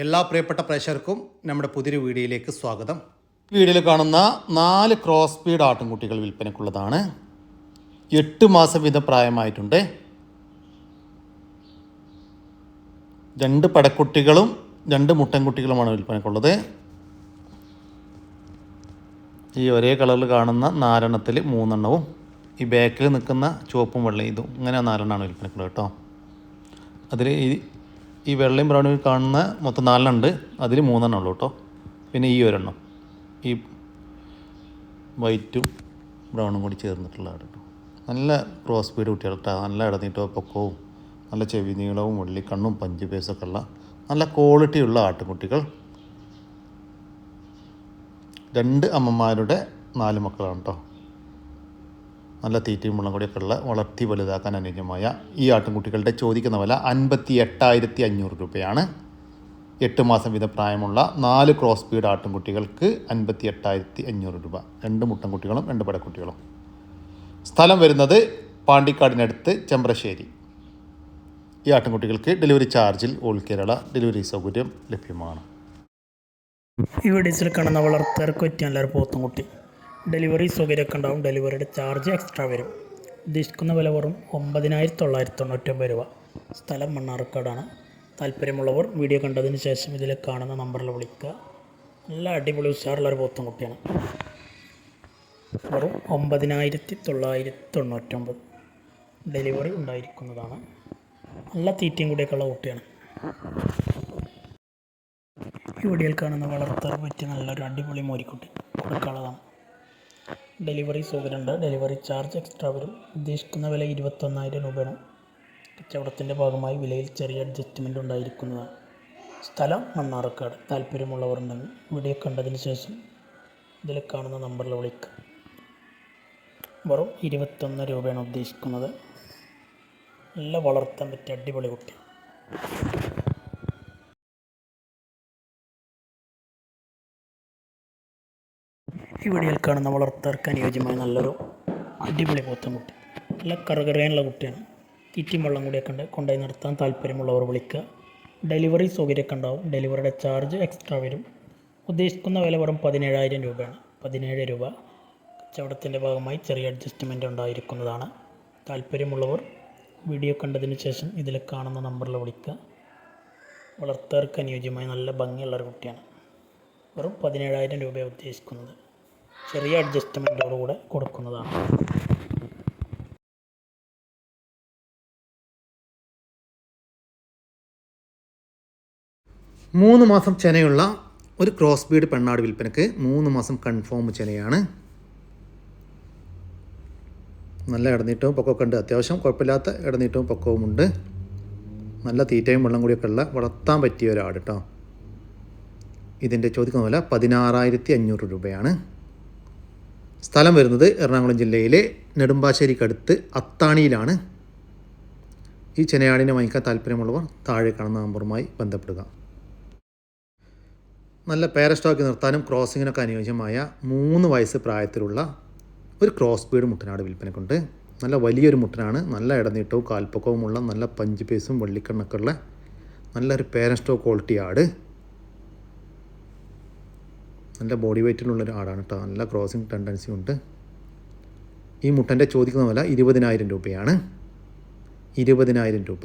എല്ലാ പ്രിയപ്പെട്ട പ്രേക്ഷകർക്കും നമ്മുടെ പുതിയൊരു വീഡിയോയിലേക്ക് സ്വാഗതം. വീഡിയോയിൽ കാണുന്ന നാല് ക്രോസ് സ്പീഡ് ആട്ടിൻകുട്ടികൾ വിൽപ്പനയ്ക്കുള്ളതാണ്. എട്ട് മാസം വീതം പ്രായമായിട്ടുണ്ട്. രണ്ട് പടക്കുട്ടികളും രണ്ട് മുട്ടൻകുട്ടികളുമാണ് വിൽപ്പനയ്ക്കുള്ളത്. ഈ ഒരേ കളറിൽ കാണുന്ന നാലെണ്ണത്തിൽ മൂന്നെണ്ണവും ഈ ബാക്കിൽ നിൽക്കുന്ന ചുവപ്പും വെള്ളയും ഇതും അങ്ങനെ നാലെണ്ണമാണ് വിൽപ്പനക്കുള്ളത് കേട്ടോ. അതിൽ ഈ ഈ വെള്ളയും ബ്രൗണും കാണുന്ന മൊത്തം നാലെണ്ണം ഉണ്ട് അതിൽ മൂന്നെണ്ണം ഉള്ളൂ കേട്ടോ. പിന്നെ ഈ ഒരെണ്ണം. ഈ വൈറ്റും ബ്രൗണും കൂടി ചേർന്നിട്ടുള്ളതാണ് കേട്ടോ. നല്ല ക്രോസ് സ്പീഡ് കുട്ടികൾ കേട്ടോ. നല്ല ഇടനീട്ടോ പൊക്കവും നല്ല ചെവി നീളവും വെള്ളിക്കണ്ണും പഞ്ച് പേസൊക്കെ ഉള്ള നല്ല ക്വാളിറ്റിയുള്ള ആട്ടുകുട്ടികൾ. രണ്ട് അമ്മമാരുടെ നാല് മക്കളാണ് കേട്ടോ. നല്ല തീറ്റയും വെള്ളം കൂടിയൊക്കെ ഉള്ള വളർത്തി വലുതാക്കാൻ അനുയോജ്യമായ ഈ ആട്ടിൻകുട്ടികളുടെ ചോദിക്കുന്ന വില അൻപത്തി എട്ടായിരത്തി അഞ്ഞൂറ് രൂപയാണ്. എട്ട് മാസം വീതം പ്രായമുള്ള നാല് ക്രോസ് ബീഡ് ആട്ടിൻകുട്ടികൾക്ക് അൻപത്തി എട്ടായിരത്തി അഞ്ഞൂറ് രൂപ. രണ്ട് മുട്ടൻകുട്ടികളും രണ്ട് പടക്കുട്ടികളും. സ്ഥലം വരുന്നത് പാണ്ടിക്കാടിനടുത്ത് ചെമ്പ്രശ്ശേരി. ഈ ആട്ടിൻകുട്ടികൾക്ക് ഡെലിവറി ചാർജിൽ ഓൾ കേരള ഡെലിവറി സൗകര്യം ലഭ്യമാണ്. ഈ വീഡിയോസിൽ കാണുന്ന വളർത്തർക്ക് പറ്റിയ നല്ലൊരു പോത്തുംകുട്ടി. ഡെലിവറി സൗകര്യമൊക്കെ ഉണ്ടാവും. ഡെലിവറിയുടെ ചാർജ് എക്സ്ട്രാ വരും. ഉദ്ദേശിക്കുന്ന വില വെറും ഒമ്പതിനായിരത്തി തൊള്ളായിരത്തി തൊണ്ണൂറ്റൊമ്പത് രൂപ. സ്ഥലം മണ്ണാർക്കാടാണ്. താല്പര്യമുള്ളവർ വീഡിയോ കണ്ടതിന് ശേഷം ഇതിൽ കാണുന്ന നമ്പറിൽ വിളിക്കുക. നല്ല അടിപൊളി ഉഷാറുള്ളൊരു പോത്തുംകുട്ടിയാണ് വെറും ഒമ്പതിനായിരത്തി തൊള്ളായിരത്തി തൊണ്ണൂറ്റൊമ്പത് ഡെലിവറി ഉണ്ടായിരിക്കുന്നതാണ്. നല്ല തീറ്റയും കൂടിയൊക്കെയുള്ള കുട്ടിയാണ്. ഈ വീഡിയോയിൽ കാണുന്ന വളർത്താൻ പറ്റിയ നല്ലൊരു അടിപൊളി മോരിക്കുട്ടി കൊടുക്കാനുള്ളതാണ്. ഡെലിവറി സൗകര്യമുണ്ട്. ഡെലിവറി ചാർജ് എക്സ്ട്രാ വരും. ഉദ്ദേശിക്കുന്ന വില ഇരുപത്തൊന്നായിരം രൂപയാണ്. കച്ചവടത്തിന്റെ ഭാഗമായി വിലയിൽ ചെറിയ അഡ്ജസ്റ്റ്മെന്റ് ഉണ്ടായിരിക്കുന്നതാണ്. സ്ഥലം മണ്ണാർക്കാട്. താല്പര്യമുള്ളവരുണ്ടെങ്കിൽ വീഡിയോ കണ്ടതിന് ശേഷം ഇതിൽ കാണുന്ന നമ്പറിൽ വിളിക്കുക വെറും ഇരുപത്തൊന്ന് രൂപയാണ് ഉദ്ദേശിക്കുന്നത്. നല്ല വളർത്താൻ പറ്റിയ അടിപൊളി കുട്ടി. ഈ വീഡിയോയിൽ കാണുന്ന വളർത്താർക്ക് അനുയോജ്യമായ നല്ലൊരു അടിപൊളി പോത്തൻകുട്ടി നല്ല കറുകറിയാനുള്ള കുട്ടിയാണ്. തീറ്റയും വെള്ളം കൂടിയൊക്കെ ഉണ്ട്. കൊണ്ടുപോയി നിർത്താൻ താല്പര്യമുള്ളവർ വിളിക്കുക. ഡെലിവറി സൗകര്യമൊക്കെ ഉണ്ടാവും. ഡെലിവറിയുടെ ചാർജ് എക്സ്ട്രാ വരും. ഉദ്ദേശിക്കുന്ന വില വെറും പതിനേഴായിരം രൂപയാണ്. പതിനേഴ് രൂപ കച്ചവടത്തിന്റെ ഭാഗമായി ചെറിയ അഡ്ജസ്റ്റ്മെന്റ് ഉണ്ടായിരിക്കുന്നതാണ്. താല്പര്യമുള്ളവർ വീഡിയോ കണ്ടതിന് ശേഷം ഇതിൽ കാണുന്ന നമ്പറിൽ വിളിക്കുക. വളർത്താർക്ക് അനുയോജ്യമായ നല്ല ഭംഗിയുള്ളൊരു കുട്ടിയാണ്. വെറും പതിനേഴായിരം രൂപയാണ് ഉദ്ദേശിക്കുന്നത്. ചെറിയ അഡ്ജസ്റ്റ്മെന്റോടുകൂടെ കൊടുക്കുന്നതാണ്. മൂന്ന് മാസം ചെനയുള്ള ഒരു ക്രോസ് ബീഡ് പെണ്ണാട് വിൽപ്പനക്ക് മൂന്ന് മാസം കൺഫേം ചെനയാണ്. നല്ല ഇടനീട്ടവും പൊക്കമൊക്കെ ഉണ്ട്. അത്യാവശ്യം കുഴപ്പമില്ലാത്ത ഇടനീട്ടവും പൊക്കവും ഉണ്ട്. നല്ല തീറ്റയും വെള്ളം കൂടിയൊക്കെ ഉള്ള വളർത്താൻ പറ്റിയ ഒരാട് കേട്ടോ ഇതിന്റെ ചോദിക്കുന്ന പോലെ പതിനാറായിരത്തി അഞ്ഞൂറ് രൂപയാണ്. സ്ഥലം വരുന്നത് എറണാകുളം ജില്ലയിലെ നെടുമ്പാശ്ശേരിക്കടുത്ത് അത്താണിയിലാണ്. ഈ ചെനയാടിനെ വാങ്ങിക്കാൻ താല്പര്യമുള്ളവർ താഴെ കാണുന്ന നമ്പറുമായി ബന്ധപ്പെടുക. നല്ല പേരസ്റ്റോക്ക് നിർത്താനും ക്രോസിങ്ങിനൊക്കെ അനുയോജ്യമായ മൂന്ന് വയസ്സ് പ്രായത്തിലുള്ള ഒരു ക്രോസ് ബീഡ് മുട്ടനാട് വിൽപ്പനക്കുണ്ട്. നല്ല വലിയൊരു മുട്ടനാണ്. നല്ല ഇടനീട്ടവും കാൽപ്പൊക്കവുമുള്ള നല്ല പഞ്ച് പേസും വെള്ളിക്കണ്ണൊക്കെ ഉള്ള നല്ലൊരു പേരസ്റ്റോ ക്വാളിറ്റി ആട്. നല്ല ബോഡി വെയ്റ്റിലുള്ള ആടാണ് കേട്ടോ നല്ല ക്രോസിങ് ടെൻഡൻസി ഉണ്ട്. ഈ മുട്ടന്റെ ചോദിക്കുന്ന വില ഇരുപതിനായിരം രൂപയാണ്. ഇരുപതിനായിരം രൂപ.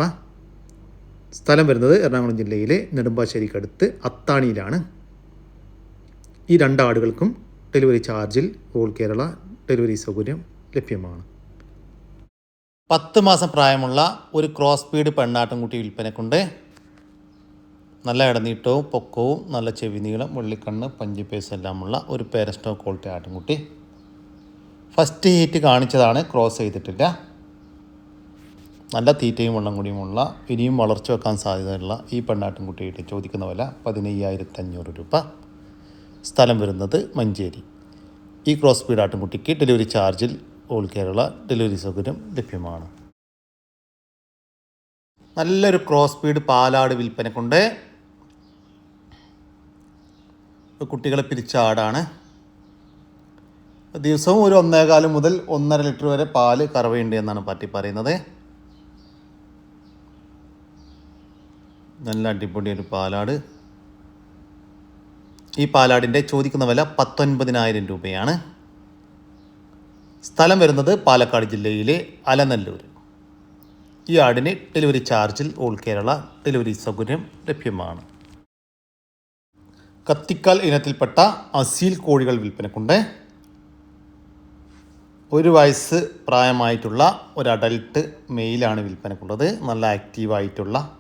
സ്ഥലം വരുന്നത് എറണാകുളം ജില്ലയിലെ നെടുമ്പാശ്ശേരിക്കടുത്ത് അത്താണിയിലാണ്. ഈ രണ്ട് ആടുകൾക്കും ഡെലിവറി ചാർജിൽ ഓൾ കേരള ഡെലിവറി സൗകര്യം ലഭ്യമാണ്. പത്ത് മാസം പ്രായമുള്ള ഒരു ക്രോസ് സ്പീഡ് പെണ്ണാട്ടുംകുട്ടി വിൽപ്പനക്കുണ്ട്. നല്ല ഇടനീട്ടവും പൊക്കവും നല്ല ചെവി നീളം വെള്ളിക്കണ്ണ് പഞ്ചിപ്പേസ് എല്ലാമുള്ള ഒരു പേരസ്റ്റോ ക്വാളിറ്റി ആട്ടുംകുട്ടി ഫസ്റ്റ് ഹീറ്റ് കാണിച്ചതാണ് ക്രോസ് ചെയ്തിട്ടില്ല. നല്ല തീറ്റയും വെള്ളം കൂടിയുമുള്ള ഇനിയും വളർച്ച വെക്കാൻ സാധ്യതയുള്ള ഈ പെണ്ണാട്ടുംകുട്ടിയുടെ ചോദിക്കുന്ന വില പതിനയ്യായിരത്തി അഞ്ഞൂറ് രൂപ. സ്ഥലം വരുന്നത് മഞ്ചേരി. ഈ ക്രോസ് സ്പീഡ് ആട്ടുംകുട്ടിക്ക് ഡെലിവറി ചാർജിൽ ഓൾ കേരള ഡെലിവറി സൗകര്യം ലഭ്യമാണ്. നല്ലൊരു ക്രോസ് സ്പീഡ് പാലാട് വിൽപ്പനക്കുണ്ട്. കുട്ടികളെ പിരിച്ച ആടാണ്. ദിവസവും ഒരു ഒന്നേകാൽ മുതൽ ഒന്നര ലിറ്റർ വരെ പാൽ കറവയുണ്ട് എന്നാണ് പറ്റി പറയുന്നത്. നല്ല അടിപൊളി ഒരു പാലാട്. ഈ പാലാടിന്റെ ചോദിക്കുന്ന വില പത്തൊൻപതിനായിരം രൂപയാണ്. സ്ഥലം വരുന്നത് പാലക്കാട് ജില്ലയിലെ അലനല്ലൂർ. ഈ ആടിന് ഡെലിവറി ചാർജിൽ ഓൾ കേരള ഡെലിവറി സൗകര്യം ലഭ്യമാണ്. കത്തിക്കാൽ ഇനത്തിൽപ്പെട്ട അസീൽ കോഴികൾ വിൽപ്പനക്കുണ്ട്. ഒരു വയസ്സ് പ്രായമായിട്ടുള്ള ഒരു അഡൽട്ട് മെയിലാണ് വിൽപ്പനക്കുള്ളത്. നല്ല ആക്റ്റീവായിട്ടുള്ള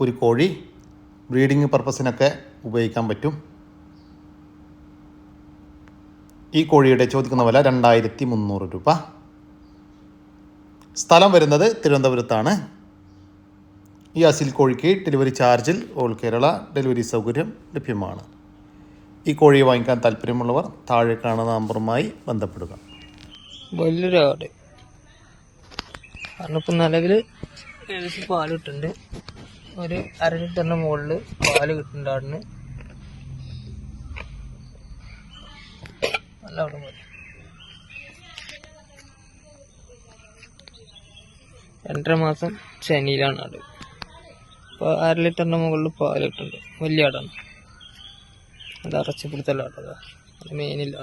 ഒരു കോഴി. ബ്രീഡിങ് പർപ്പസിനൊക്കെ ഉപയോഗിക്കാൻ പറ്റും. ഈ കോഴിയുടെ ചോദിക്കുന്ന വില രണ്ടായിരത്തി മുന്നൂറ് രൂപ. സ്ഥലം വരുന്നത് തിരുവനന്തപുരത്താണ്. ഈ അസിൽ കോഴിക്ക് ഡെലിവറി ചാർജിൽ ഓൾ കേരള ഡെലിവറി സൗകര്യം ലഭ്യമാണ്. ഈ കോഴിയെ വാങ്ങിക്കാൻ താല്പര്യമുള്ളവർ താഴെ കാണുന്ന നമ്പറുമായി ബന്ധപ്പെടുക. വലിയൊരാട് കാരണം ഇപ്പം നിലവിൽ ഏകദേശം പാൽ കിട്ടുന്നുണ്ട്. ഒരു അര ലിറ്ററിന്റെ മുകളിൽ പാൽ കിട്ടുന്നുണ്ട് ആടിന്. നല്ല അവിടെ പോലെ രണ്ടര മാസം ശനിയിലാണ് ആട്. അപ്പോൾ അര ലിറ്ററിന്റെ മുകളിൽ പാലിട്ടുണ്ട് വലിയ ആടാണ്. അത് അറച്ചിപ്പിടുത്തല്ല ആട്ടതാ അത് മെയിനില്ല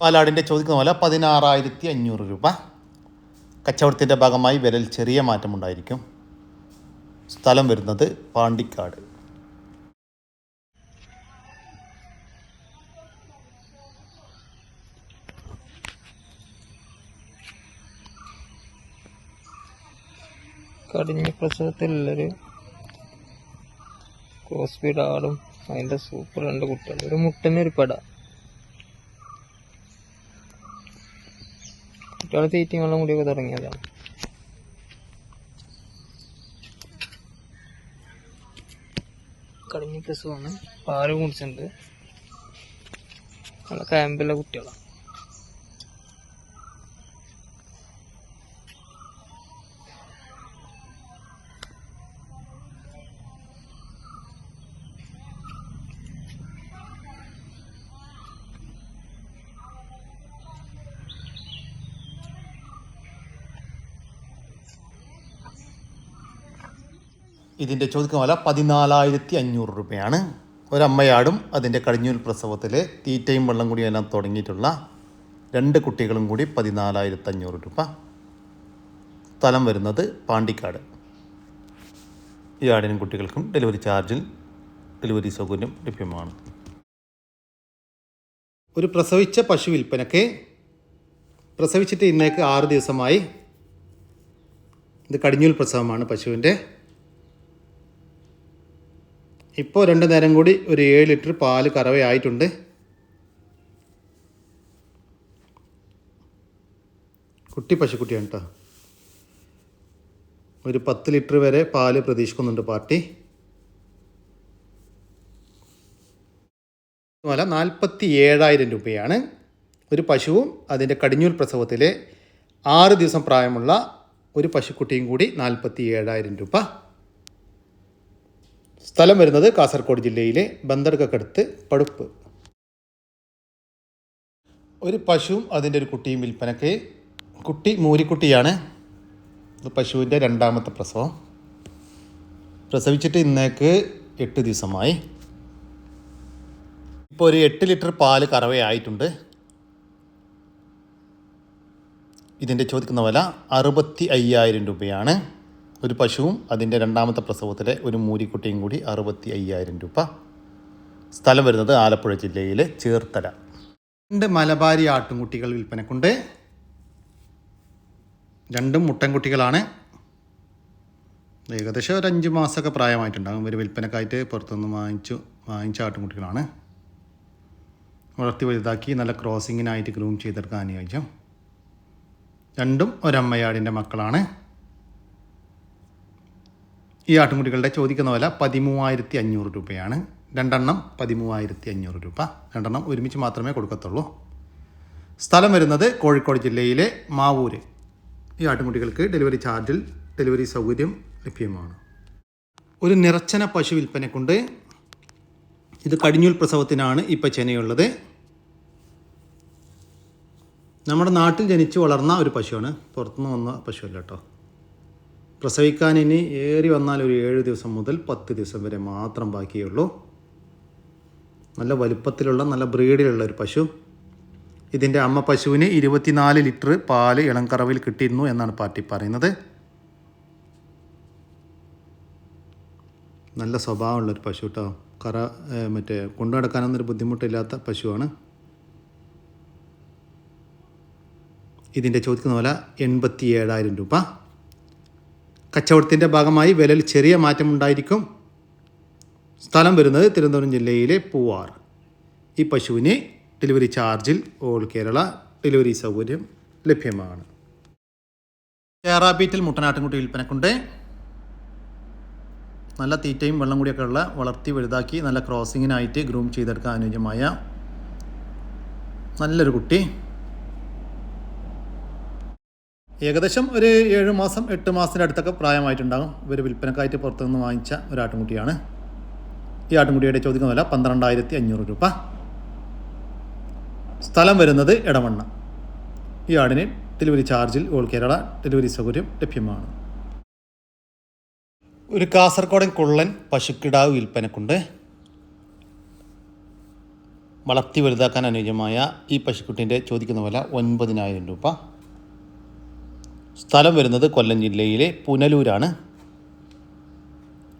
പാലാടിന്റെ ചോദിക്കുന്ന പോലെ പതിനാറായിരത്തി അഞ്ഞൂറ് രൂപ. കച്ചവടത്തിന്റെ ഭാഗമായി വിലയിൽ ചെറിയ മാറ്റമുണ്ടായിരിക്കും. സ്ഥലം വരുന്നത് പാണ്ടിക്കാട്. കടിഞ്ഞ പ്രസവത്തിലുള്ളൊരു ക്രോസ്ബീഡ് ആടും. അതിന്റെ സൂപ്പർ രണ്ട് കുട്ടികൾ ഒരു മുട്ടന്നൊരു പട. കുട്ടികളെ തീറ്റയും വെള്ളം കൂടിയൊക്കെ തുടങ്ങിയതാണ്. കടിഞ്ഞ കസുവാണ് പാൽ കുടിച്ചിട്ടുണ്ട്. നല്ല ക്യാമ്പിലെ കുട്ടികളാണ്. ഇതിന്റെ ചോദിക്കുന്ന വില പതിനാലായിരത്തി അഞ്ഞൂറ് രൂപയാണ്. ഒരമ്മയാടും അതിന്റെ കടിഞ്ഞൂൽ പ്രസവത്തിൽ തീറ്റയും വെള്ളം കൂടിയും എല്ലാം തുടങ്ങിയിട്ടുള്ള രണ്ട് കുട്ടികളും കൂടി പതിനാലായിരത്തി അഞ്ഞൂറ് രൂപ. സ്ഥലം വരുന്നത് പാണ്ടിക്കാട്. ഈ ആടിനും കുട്ടികൾക്കും ഡെലിവറി ചാർജിൽ ഡെലിവറി സൗകര്യം ലഭ്യമാണ്. ഒരു പ്രസവിച്ച പശു വിൽപ്പനയ്ക്ക് പ്രസവിച്ചിട്ട് ഇന്നേക്ക് ആറ് ദിവസമായി ഇത് കടിഞ്ഞൂൽ പ്രസവമാണ് പശുവിന്റെ. ഇപ്പോൾ രണ്ട് നേരം കൂടി ഒരു ഏഴ് ലിറ്റർ പാൽ കറവയായിട്ടുണ്ട്. കുട്ടി പശുക്കുട്ടിയാണ് കേട്ടോ ഒരു പത്ത് ലിറ്റർ വരെ പാൽ പ്രതീക്ഷിക്കുന്നുണ്ട് പാർട്ടി വില നാൽപ്പത്തി ഏഴായിരം രൂപയാണ്. ഒരു പശുവും അതിന്റെ കടിഞ്ഞൂൽ പ്രസവത്തിലെ ആറ് ദിവസം പ്രായമുള്ള ഒരു പശുക്കുട്ടിയും കൂടി നാൽപ്പത്തി ഏഴായിരം രൂപ. സ്ഥലം വരുന്നത് കാസർഗോഡ് ജില്ലയിലെ ബന്ദർഗക്കടുത്ത് പടുപ്പ്. ഒരു പശുവും അതിന്റെ ഒരു കുട്ടിയും വിൽപ്പനക്ക്. കുട്ടി മൂരിക്കുട്ടിയാണ്. പശുവിന്റെ രണ്ടാമത്തെ പ്രസവം. പ്രസവിച്ചിട്ട് ഇന്നേക്ക് എട്ട് ദിവസമായി. ഇപ്പോൾ ഒരു എട്ട് ലിറ്റർ പാൽ കറവയായിട്ടുണ്ട്. ഇതിന്റെ ചോദിക്കുന്ന വില അറുപത്തി അയ്യായിരം രൂപയാണ്. ഒരു പശുവും അതിന്റെ രണ്ടാമത്തെ പ്രസവത്തിലെ ഒരു മൂരിക്കുട്ടിയും കൂടി അറുപത്തി അയ്യായിരം രൂപ. സ്ഥലം വരുന്നത് ആലപ്പുഴ ജില്ലയിലെ ചേർത്തല. രണ്ട് മലബാരി ആട്ടുംകുട്ടികൾ വിൽപ്പനക്കുണ്ട്. രണ്ടും മുട്ടൻകുട്ടികളാണ്. ഏകദേശം ഒരു അഞ്ച് മാസമൊക്കെ പ്രായമായിട്ടുണ്ടാകും. ഒരു വിൽപ്പനക്കായിട്ട് പുറത്തുനിന്ന് വാങ്ങിച്ചു വാങ്ങിച്ച ആട്ടുംകുട്ടികളാണ്. വളർത്തി വലുതാക്കി നല്ല ക്രോസിങ്ങിനായിട്ട് ഗ്രൂം ചെയ്തെടുക്കാൻ അനുയോജ്യം. രണ്ടും ഒരമ്മയാടിന്റെ മക്കളാണ്. ഈ ആട്ടുംകുട്ടികളുടെ ചോദിക്കുന്ന വില പതിമൂവായിരത്തി അഞ്ഞൂറ് രൂപയാണ്. രണ്ടെണ്ണം പതിമൂവായിരത്തി അഞ്ഞൂറ് രൂപ. രണ്ടെണ്ണം ഒരുമിച്ച് മാത്രമേ കൊടുക്കത്തുള്ളൂ. സ്ഥലം വരുന്നത് കോഴിക്കോട് ജില്ലയിലെ മാവൂര്. ഈ ആട്ടുംകുട്ടികൾക്ക് ഡെലിവറി ചാർജിൽ ഡെലിവറി സൗകര്യം ലഭ്യമാണ്. ഒരു നിറച്ചന പശു വിൽപ്പനക്കുണ്ട്. ഇത് കടിഞ്ഞൂൽ പ്രസവത്തിനാണ് ഇപ്പോൾ ചെനയുള്ളത്. നമ്മുടെ നാട്ടിൽ ജനിച്ച് വളർന്ന ഒരു പശുവാണ്. പുറത്തുനിന്ന് വന്ന പശുവല്ല കേട്ടോ. പ്രസവിക്കാൻ ഇനി ഏറി വന്നാൽ ഒരു ഏഴ് ദിവസം മുതൽ പത്ത് ദിവസം വരെ മാത്രം ബാക്കിയുള്ളൂ. നല്ല വലുപ്പത്തിലുള്ള നല്ല ബ്രീഡിലുള്ള ഒരു പശു. ഇതിന്റെ അമ്മ പശുവിന് ഇരുപത്തിനാല് ലിറ്റർ പാൽ ഇളംകറവിൽ കിട്ടിയിരുന്നു എന്നാണ് പാർട്ടി പറയുന്നത്. നല്ല സ്വഭാവമുള്ളൊരു പശു കേട്ടോ കറ മറ്റേ കൊണ്ടു നടക്കാനൊന്നും ബുദ്ധിമുട്ടില്ലാത്ത പശുവാണ്. ഇതിന്റെ ചോദിക്കുന്ന പോലെ എൺപത്തി ഏഴായിരം രൂപ. കച്ചവടത്തിന്റെ ഭാഗമായി വിലയിൽ ചെറിയ മാറ്റമുണ്ടായിരിക്കും. സ്ഥലം വരുന്നത് തിരുവനന്തപുരം ജില്ലയിലെ പൂവാർ. ഈ പശുവിന് ഡെലിവറി ചാർജിൽ ഓൾ കേരള ഡെലിവറി സൗകര്യം ലഭ്യമാണ്. ചേറാബീറ്റിൽ മുട്ടനാട്ടിൻകുട്ടി വിൽപ്പനക്കുണ്ട്. നല്ല തീറ്റയും വെള്ളം കൂടിയൊക്കെ ഉള്ള വളർത്തി വലുതാക്കി നല്ല ക്രോസിങ്ങിനായിട്ട് ഗ്രൂം ചെയ്തെടുക്കാൻ അനുയോജ്യമായ നല്ലൊരു കുട്ടി. ഏകദേശം ഒരു ഏഴ് മാസം എട്ട് മാസത്തിന്റെ അടുത്തൊക്കെ പ്രായമായിട്ടുണ്ടാകും. ഇവർ വിൽപ്പനക്കായിട്ട് പുറത്തുനിന്ന് വാങ്ങിച്ച ഒരു ആട്ടുംകുട്ടിയാണ്. ഈ ആട്ടുംകുട്ടിയുടെ ചോദിക്കുന്ന വില പന്ത്രണ്ടായിരത്തി അഞ്ഞൂറ് രൂപ. സ്ഥലം വരുന്നത് ഇടമണ്ണ ഈ ആടിന് ഡെലിവറി ചാർജിൽ ഓൾ കേരള ഡെലിവറി സൗകര്യം ലഭ്യമാണ്. ഒരു കാസർഗോഡൻ കുള്ളൻ പശുക്കിടാവ് വിൽപ്പനക്കുണ്ട്. വളർത്തി വലുതാക്കാൻ അനുയോജ്യമായ ഈ പശുക്കുട്ടിന്റെ ചോദിക്കുന്ന വില ഒൻപതിനായിരം രൂപ. സ്ഥലം വരുന്നത് കൊല്ലം ജില്ലയിലെ പുനലൂരാണ്.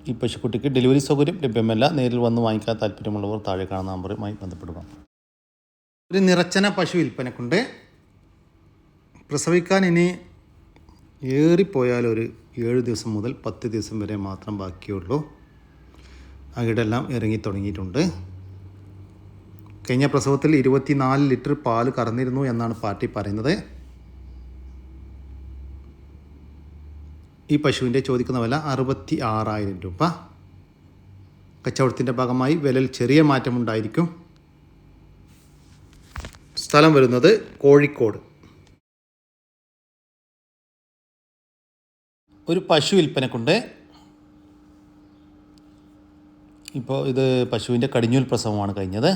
ഈ പശുക്കുട്ടിക്ക് ഡെലിവറി സൗകര്യം ലഭ്യമല്ല. നേരിൽ വന്ന് വാങ്ങിക്കാൻ താല്പര്യമുള്ളവർ താഴെ കാണുന്ന നമ്പറുമായി ബന്ധപ്പെടുക. ഒരു നിറച്ചന പശു വിൽപ്പനക്കുണ്ട്. പ്രസവിക്കാൻ ഇനി ഏറിപ്പോയാൽ ഒരു ഏഴ് ദിവസം മുതൽ പത്ത് ദിവസം വരെ മാത്രം ബാക്കിയുള്ളൂ. അകിടെല്ലാം ഇറങ്ങി തുടങ്ങിയിട്ടുണ്ട്. കഴിഞ്ഞ പ്രസവത്തിൽ ഇരുപത്തിനാല് ലിറ്റർ പാൽ കറന്നിരുന്നു എന്നാണ് പാർട്ടി പറയുന്നത്. ഈ പശുവിന്റെ ചോദിക്കുന്ന വില അറുപത്തി ആറായിരം രൂപ. കച്ചവടത്തിന്റെ ഭാഗമായി വിലയിൽ ചെറിയ മാറ്റമുണ്ടായിരിക്കും. സ്ഥലം വരുന്നത് കോഴിക്കോട്. ഒരു പശു വിൽപ്പനക്കുണ്ട്. ഇപ്പോൾ ഇത് പശുവിന്റെ കടിഞ്ഞൂൽ പ്രസവമാണ് കഴിഞ്ഞത്.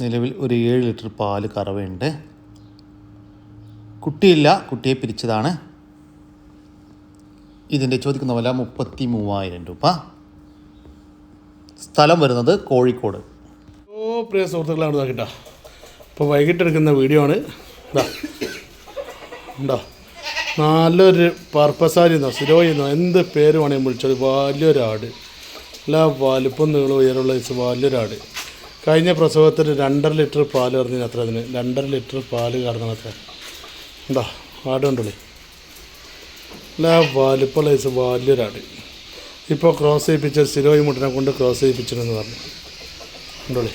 നിലവിൽ ഒരു ഏഴ് ലിറ്റർ പാൽ കറവയുണ്ട്. കുട്ടിയില്ല കുട്ടിയെ പിരിച്ചതാണ്. ഇതിന്റെ ചോദിക്കുന്ന വില മുപ്പത്തി മൂവായിരം രൂപ. സ്ഥലം വരുന്നത് കോഴിക്കോട്. ഓ പ്രിയ സുഹൃത്തുക്കളാണ് നോക്കിട്ടോ. ഇപ്പോൾ വൈകിട്ട് എടുക്കുന്ന വീഡിയോ ആണ്. ഉണ്ടോ നല്ലൊരു പർപ്പസാരിന്നോ സിരോയിന്നോ എന്ത് പേര് വേണമെങ്കിൽ വിളിച്ചത് വലിയൊരാട് എല്ലാ വലുപ്പം നീളം ഉയരമുള്ള വലിയൊരാട് കഴിഞ്ഞ പ്രസവത്തിൽ രണ്ടര ലിറ്റർ പാൽ കറന്നിന് അത്ര അതിന്. രണ്ടര ലിറ്റർ പാൽ കറന്നത്ര ഉണ്ടോ ആട് കണ്ടോളി വലിപ്പുള്ള ദിവസം വലിയൊരാട്. ഇപ്പോൾ ക്രോസ് ചെയ്യിപ്പിച്ച സ്ഥിരമായി മുട്ടിനെ കൊണ്ട് ക്രോസ് ചെയ്യിപ്പിച്ചിരുന്നു പറഞ്ഞു. ഉണ്ടോളി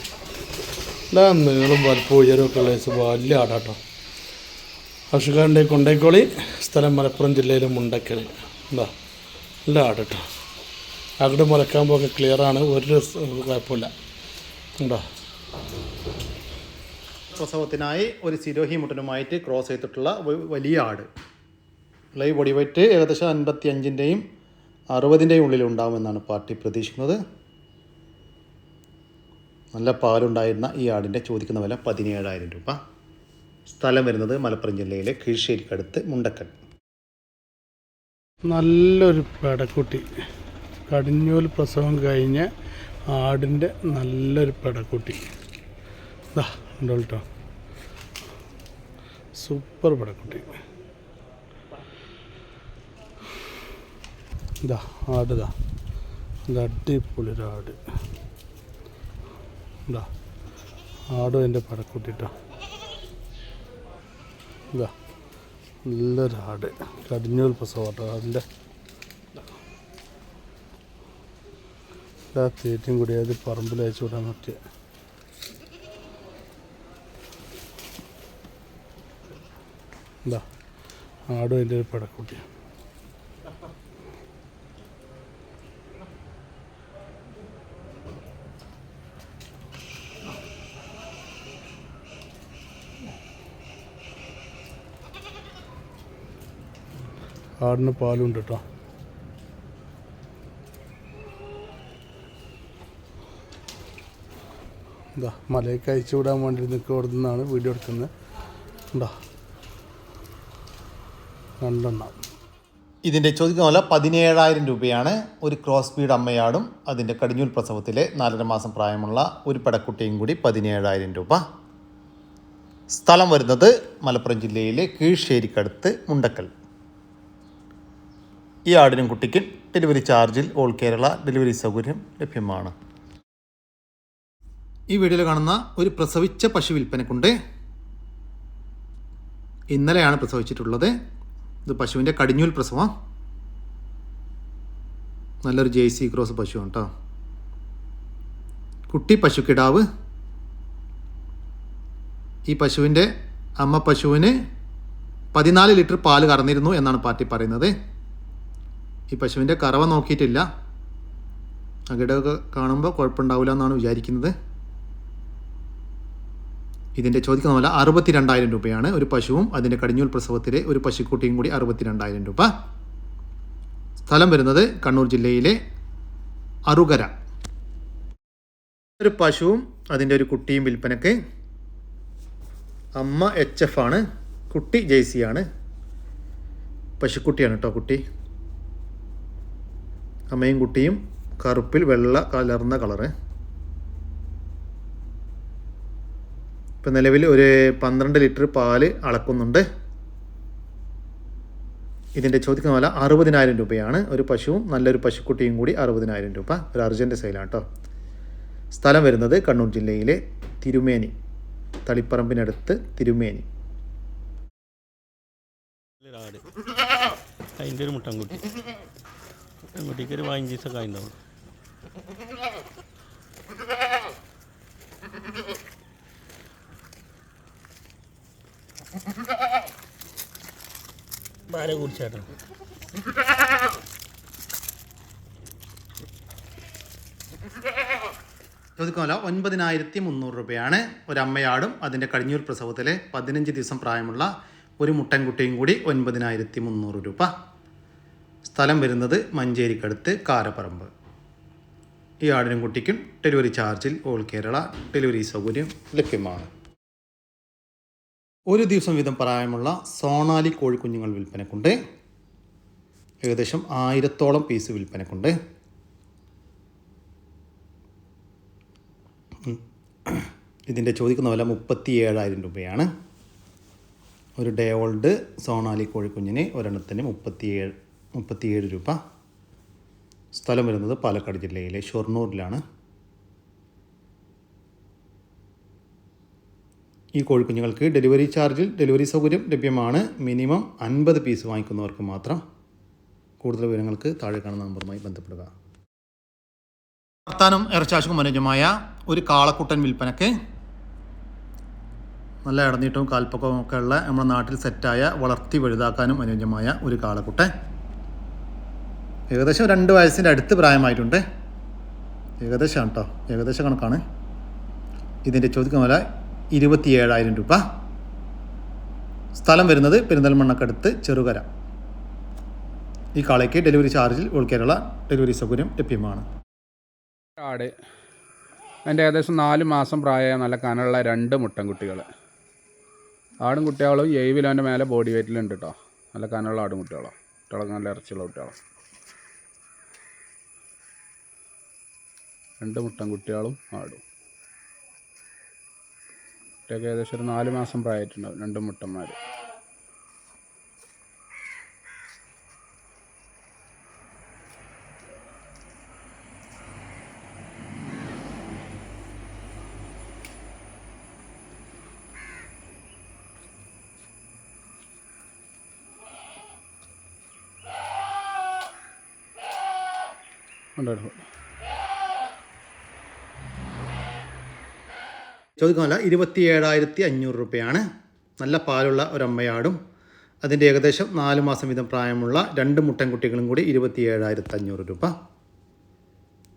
എല്ലാ നീളും വലുപ്പം ഉയരമൊക്കെ ഉള്ള ദിവസം വലിയ ആടാട്ടോ. അഷുഖാന്റെ കൊണ്ടേക്കോളി സ്ഥലം മലപ്പുറം ജില്ലയിലെ മുണ്ടക്കൽ എന്താ നല്ല ആടട്ടോ. അവിടെ മുലക്കാൻ പോകെ ക്ലിയറാണ് ഒരു കുഴപ്പമില്ല. ഉണ്ടോ പ്രസവത്തിനായി ഒരു സിരോഹി മുട്ടനുമായിട്ട് ക്രോസ് ചെയ്തിട്ടുള്ള വലിയ ആട്. ലൈവ് ബോഡി വെയിറ്റ് ഏകദേശം അൻപത്തി അഞ്ചിന്റെയും അറുപതിന്റെയും ഉള്ളിൽ ഉണ്ടാകുമെന്നാണ് പാർട്ടി പ്രതീക്ഷിക്കുന്നത്. നല്ല പാലുണ്ടായിരുന്ന ഈ ആടിന്റെ ചോദിക്കുന്ന വില പതിനേഴായിരം രൂപ. സ്ഥലം വരുന്നത് മലപ്പുറം ജില്ലയിലെ കീഴ്ശ്ശേരിക്കടുത്ത് മുണ്ടക്കൽ. നല്ലൊരു പെടക്കുട്ടി. കടിഞ്ഞൂൽ പ്രസവം കഴിഞ്ഞ ആടിന്റെ നല്ലൊരു പെടക്കുട്ടി. ഉണ്ടോ കേട്ടോ? സൂപ്പർ പടക്കുട്ടി. ഇതാ ആട് ഇതാ അടിപൊളി ഒരാട് ഇതാ ആടും എന്റെ പടക്കുട്ടി കേട്ടോ ഇതാ നല്ലൊരു ആട്. കടിഞ്ഞൂൽ പ്രസവട്ടോ അതിന്റെ. ഇതാ തീറ്റയും കൂടി അത് പറമ്പിൽ അയച്ചു വിടാൻ പറ്റിയ ആടും അതിന്റെ ഒരു പടക്കുട്ടിയാണ്. ആടിന് പാലുണ്ട് കേട്ടോ. എന്താ മലയൊക്കെ അയച്ചു വിടാൻ വേണ്ടി നിൽക്കുക അവിടെ നിന്നാണ് വീഡിയോ എടുക്കുന്നത്. എന്താ രണ്ടെണ്ണം. ഇതിന്റെ ചോദിക്കുന്ന പോലെ പതിനേഴായിരം രൂപയാണ് ഒരു ക്രോസ് ബീഡ് അമ്മയാടും അതിന്റെ കടിഞ്ഞൂൽ പ്രസവത്തിലെ നാലര മാസം പ്രായമുള്ള ഒരു പടക്കുട്ടിയും കൂടി പതിനേഴായിരം രൂപ. സ്ഥലം വരുന്നത് മലപ്പുറം ജില്ലയിലെ കീഴ്ശ്ശേരിക്കടുത്ത് മുണ്ടക്കൽ. ഈ ആടിനും കുട്ടിക്കും ഡെലിവറി ചാർജിൽ ഓൾ കേരള ഡെലിവറി സൗകര്യം ലഭ്യമാണ്. ഈ വീഡിയോയിൽ കാണുന്ന ഒരു പ്രസവിച്ച പശു വിൽപ്പനക്കുണ്ട്. ഇന്നലെയാണ് പ്രസവിച്ചിട്ടുള്ളത്. ഇത് പശുവിന്റെ കടിഞ്ഞൂൽ പ്രസവം. നല്ലൊരു ജെ സി ക്രോസ് പശുവാണ് കേട്ടോ കുട്ടി പശുക്കിടാവ്. ഈ പശുവിന്റെ അമ്മ പശുവിന് പതിനാല് ലിറ്റർ പാൽ കറന്നിരുന്നു എന്നാണ് പാർട്ടി പറയുന്നത്. ഈ പശുവിന്റെ കറവ നോക്കിയിട്ടില്ല. അകിടൊക്കെ കാണുമ്പോൾ കുഴപ്പമുണ്ടാവില്ല എന്നാണ് വിചാരിക്കുന്നത്. ഇതിന്റെ ചോദിക്കുന്ന പോലെ അറുപത്തി രണ്ടായിരം രൂപയാണ് ഒരു പശുവും അതിന്റെ കടിഞ്ഞൂൽ പ്രസവത്തിലെ ഒരു പശുക്കുട്ടിയും കൂടി അറുപത്തി രണ്ടായിരം രൂപ. സ്ഥലം വരുന്നത് കണ്ണൂർ ജില്ലയിലെ അറുകര. ഒരു പശുവും അതിന്റെ ഒരു കുട്ടിയും വിൽപ്പനക്ക് അമ്മ എച്ച് എഫ് ആണ് കുട്ടി ജെയ്സിയാണ് പശുക്കുട്ടിയാണ് കേട്ടോ കുട്ടി. അമ്മയും കുട്ടിയും കറുപ്പിൽ വെള്ള കലർന്ന കളറ്. ഇപ്പം നിലവിൽ ഒരു പന്ത്രണ്ട് ലിറ്റർ പാൽ അളക്കുന്നുണ്ട്. ഇതിന്റെ ചോദിക്കുന്ന വില അറുപതിനായിരം രൂപയാണ്. ഒരു പശുവും നല്ലൊരു പശുക്കുട്ടിയും കൂടി അറുപതിനായിരം രൂപ. ഒരു അർജന്റ് സെയിലാണ് കേട്ടോ സ്ഥലം വരുന്നത് കണ്ണൂർ ജില്ലയിലെ തിരുമേനി. തളിപ്പറമ്പിനടുത്ത് തിരുമേനി. അതിന്റെ ഒരു മുട്ടൻകുട്ടി. മുട്ടൻകുട്ടിക്ക് ഒരു പതിനഞ്ച് ദിവസമൊക്കെ ഭാര്യ കുടിച്ചേട്ടാ ചോദിക്കാമല്ലോ ഒൻപതിനായിരത്തി മുന്നൂറ് രൂപയാണ് ഒരമ്മയാടും അതിന്റെ കഴിഞ്ഞൂർ പ്രസവത്തിലെ പതിനഞ്ച് ദിവസം പ്രായമുള്ള ഒരു മുട്ടൻകുട്ടിയും കൂടി ഒൻപതിനായിരത്തി മുന്നൂറ് രൂപ. സ്ഥലം വരുന്നത് മഞ്ചേരിക്കടുത്ത് കാരപ്പറമ്പ്. ഈ ആടിനും കുട്ടിക്കും ഡെലിവറി ചാർജിൽ ഓൾ കേരള ഡെലിവറി സൗകര്യം ലഭ്യമാണ്. ഒരു ദിവസം വീതം പ്രായമുള്ള സോണാലി കോഴിക്കുഞ്ഞുങ്ങൾ വിൽപ്പനക്കുണ്ട്. ഏകദേശം ആയിരത്തോളം പീസ് വിൽപ്പനക്കുണ്ട്. ഇതിന്റെ ചോദിക്കുന്ന വില മുപ്പത്തി ഏഴായിരം രൂപയാണ്. ഒരു ഡേ ഓൾഡ് സോണാലി കോഴിക്കുഞ്ഞിന് ഒരെണ്ണത്തിന് മുപ്പത്തിയേഴ് മുപ്പത്തിയേഴ് രൂപ. സ്ഥലം വരുന്നത് പാലക്കാട് ജില്ലയിലെ ഷൊർണൂരിലാണ്. ഈ കോഴിക്കുഞ്ഞുങ്ങൾക്ക് ഡെലിവറി ചാർജിൽ ഡെലിവറി സൗകര്യം ലഭ്യമാണ്. മിനിമം അൻപത് പീസ് വാങ്ങിക്കുന്നവർക്ക് മാത്രം. കൂടുതൽ വിവരങ്ങൾക്ക് താഴെ കാണുന്ന നമ്പറുമായി ബന്ധപ്പെടുക. വർത്താനം ഇറച്ചാശുക്കും മനോജമായ ഒരു കാളക്കുട്ടൻ വിൽപ്പനക്ക്. നല്ല ഇടനീട്ടവും കാൽപ്പക്കവും ഒക്കെ ഉള്ള നമ്മുടെ നാട്ടിൽ സെറ്റായ വളർത്തി വലുതാക്കാനും അനുയോജ്യമായ ഒരു കാളക്കുട്ടൻ. ഏകദേശം രണ്ട് വയസ്സിന്റെ അടുത്ത് പ്രായമായിട്ടുണ്ട്. ഏകദേശം കേട്ടോ ഏകദേശം കണക്കാണ്. ഇതിന്റെ ചോദിക്കുന്ന വില ഇരുപത്തിയേഴായിരം രൂപ. സ്ഥലം വരുന്നത് പെരിന്തൽമണ്ണക്കടുത്ത് ചെറുകര. ഈ കാളയ്ക്ക് ഡെലിവറി ചാർജിൽ ഓൾ ഡെലിവറി സൗകര്യം ലഭ്യമാണ്. ആട് അതിന്റെ ഏകദേശം നാല് മാസം പ്രായമായ നല്ല കനുള്ള രണ്ട് മുട്ടൻ കുട്ടികൾ ആടും കുട്ടികളും ഏഴ് കിലോന്റെ മേലെ ബോഡി വെയിറ്റിലുണ്ട് കേട്ടോ നല്ല കനുള്ള ആടും കുട്ടികളോ. കുട്ടികളൊക്കെ നല്ല ഇറച്ചിയുള്ള കുട്ടികളോ. രണ്ട് മുട്ടൻ കുട്ടികളും ആടും. കുട്ടിയൊക്കെ ഏകദേശം ഒരു നാല് മാസം പ്രായമായിട്ടുണ്ടാവും രണ്ട് മുട്ടന്മാർ ഉണ്ടായിരുന്നു ചോദിക്കുന്ന വില ഇരുപത്തി ഏഴായിരത്തി അഞ്ഞൂറ് രൂപയാണ്. നല്ല പാലുള്ള ഒരമ്മയാടും. അതിന്റെ ഏകദേശം നാല് മാസം വീതം പ്രായമുള്ള രണ്ട് മുട്ടൻകുട്ടികളും കൂടി ഇരുപത്തി ഏഴായിരത്തി അഞ്ഞൂറ് രൂപ.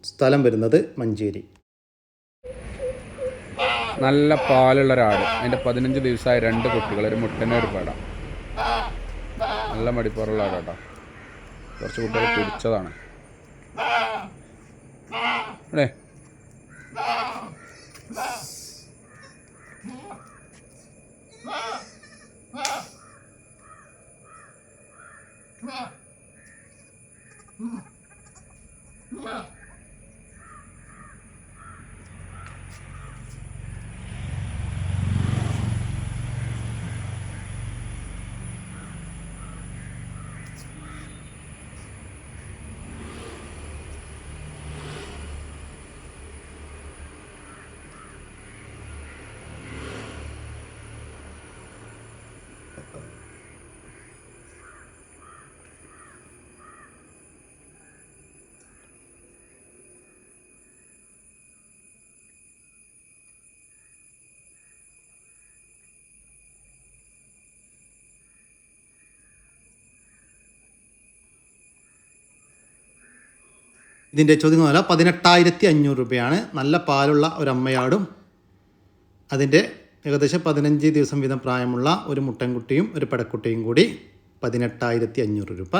സ്ഥലം വരുന്നത് മഞ്ചേരി. നല്ല പാലുള്ള ഒരാട് അതിന്റെ പതിനഞ്ച് ദിവസമായ രണ്ട് കുട്ടികൾ ഒരു മുട്ടനെ ഒരു പാടാം. നല്ല മടിപ്പാറുള്ള ആടാട്ടോ കുറച്ച് കുട്ടികൾ പിടിച്ചതാണ് അല്ലേ? Yeah. ഇതിന്റെ ചോദ്യം വില പതിനെട്ടായിരത്തി അഞ്ഞൂറ് രൂപയാണ്. നല്ല പാലുള്ള ഒരു അമ്മയാടും അതിന്റെ ഏകദേശം പതിനഞ്ച് ദിവസം വീതം പ്രായമുള്ള ഒരു മുട്ടൻകുട്ടിയും ഒരു പെടക്കുട്ടിയും കൂടി പതിനെട്ടായിരത്തി അഞ്ഞൂറ് രൂപ.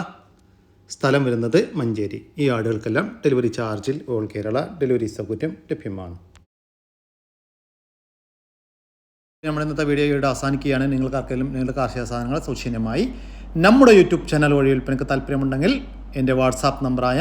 സ്ഥലം വരുന്നത് മഞ്ചേരി. ഈ ആടുകൾക്കെല്ലാം ഡെലിവറി ചാർജിൽ ഓൾ കേരള ഡെലിവറി സൗകര്യം ലഭ്യമാണ്. നമ്മൾ ഇന്നത്തെ വീഡിയോ ഇവിടെ അവസാനിക്കുകയാണ്. നിങ്ങൾക്ക് ആർക്കെങ്കിലും നിങ്ങളുടെ കാർഷിക സാധനങ്ങൾ സൗജന്യമായി നമ്മുടെ യൂട്യൂബ് ചാനൽ വഴി വിൽപ്പനക്ക് താല്പര്യമുണ്ടെങ്കിൽ എന്റെ വാട്സാപ്പ് നമ്പറായ